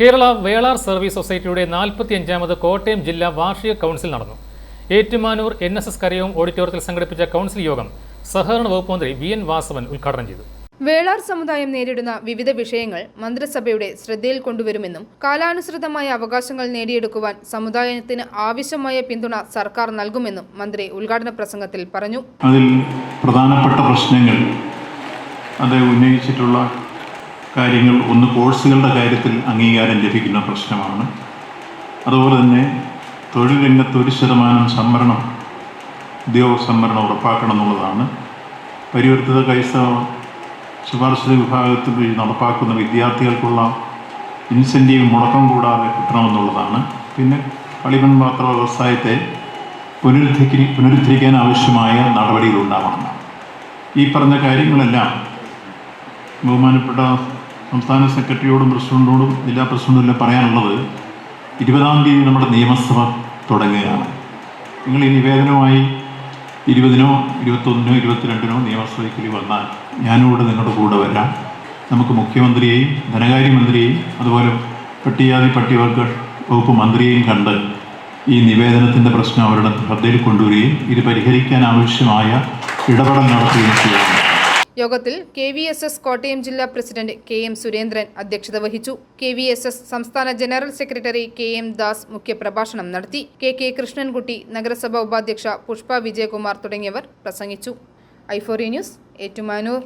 Kerala വേളാർ service സൊസൈറ്റിയുടെ നാൽപ്പത്തിയഞ്ചാമത് കോട്ടയം ജില്ലാ വാർഷിക കൗൺസിൽ നടന്നു. ഏറ്റുമാനൂർ എൻ എസ് എസ് കരയവും ഓഡിറ്റോറിയത്തിൽ സംഘടിപ്പിച്ച കൗൺസിൽ യോഗം സഹകരണ വകുപ്പ് മന്ത്രി വി എൻ വാസവൻ ഉദ്ഘാടനം ചെയ്തു. വേളാർ സമുദായം നേരിടുന്ന വിവിധ വിഷയങ്ങൾ മന്ത്രിസഭയുടെ ശ്രദ്ധയിൽ കൊണ്ടുവരുമെന്നും കാലാനുസൃതമായ അവകാശങ്ങൾ നേടിയെടുക്കുവാൻ സമുദായത്തിന് ആവശ്യമായ പിന്തുണ സർക്കാർ നൽകുമെന്നും മന്ത്രി ഉദ്ഘാടന പ്രസംഗത്തിൽ പറഞ്ഞു. അതിൽ പ്രധാനപ്പെട്ട പ്രശ്നങ്ങൾ അത് ഉന്നയിച്ചിട്ടുള്ള കാര്യങ്ങൾ ഒന്ന് കോഴ്സുകളുടെ കാര്യത്തിൽ അംഗീകാരം ലഭിക്കുന്ന പ്രശ്നമാണ്. അതുപോലെ തന്നെ തൊഴിൽ രംഗത്ത് ഒരു ശതമാനം സംവരണം ഉദ്യോഗ സംവരണം ഉറപ്പാക്കണം എന്നുള്ളതാണ്. പരിവർത്തിത കൈസവ ശുപാർശ വിഭാഗത്തിൽ നടപ്പാക്കുന്ന വിദ്യാർത്ഥികൾക്കുള്ള ഇൻസെന്റീവ് മുടക്കം കൂടാതെ കിട്ടണമെന്നുള്ളതാണ് പിന്നെ കളിമൺ പാത്ര വ്യവസായത്തെ പുനരുദ്ധരി പുനരുദ്ധരിക്കാൻ ആവശ്യമായ നടപടികൾ ഉണ്ടാവണം. ഈ പറഞ്ഞ കാര്യങ്ങളെല്ലാം ബഹുമാനപ്പെട്ട സംസ്ഥാന സെക്രട്ടറിയോടും പ്രസിഡന്റോടും ജില്ലാ പ്രസിഡന്റും എല്ലാം പറയാനുള്ളത് ഇരുപതാം തീയതി നമ്മുടെ നിയമസഭ തുടങ്ങുകയാണ്. നിങ്ങൾ ഈ നിവേദനവുമായി ഇരുപതിനോ ഇരുപത്തൊന്നിനോ ഇരുപത്തിരണ്ടിനോ നിയമസഭയ്ക്ക് വന്നാൽ ഞാനിവിടെ നിങ്ങളുടെ കൂടെ വരാം. നമുക്ക് മുഖ്യമന്ത്രിയെയും ധനകാര്യമന്ത്രിയെയും അതുപോലെ പട്ടികജാതി പട്ടികവർഗ വകുപ്പ് മന്ത്രിയെയും കണ്ട് ഈ നിവേദനത്തിന്റെ പ്രശ്നം അവരുടെ ശ്രദ്ധയിൽ കൊണ്ടുവരികയും ഇത് പരിഹരിക്കാൻ ആവശ്യമായ ഇടപെടൽ നടത്തുകയും ചെയ്യണം യോഗത്തിൽ K V S S Kottayam ജില്ലാ പ്രസിഡന്റ് കെ എം സുരേന്ദ്രൻ അധ്യക്ഷത വഹിച്ചു. കെ വി എസ് എസ് സംസ്ഥാന general secretary K M Das മുഖ്യപ്രഭാഷണം നടത്തി. കെ കെ കൃഷ്ണൻകുട്ടി നഗരസഭാ ഉപാധ്യക്ഷ പുഷ്പ വിജയകുമാർ തുടങ്ങിയവർ പ്രസംഗിച്ചു. ഐഫോറി ന്യൂസ് ഏറ്റുമാനൂർ.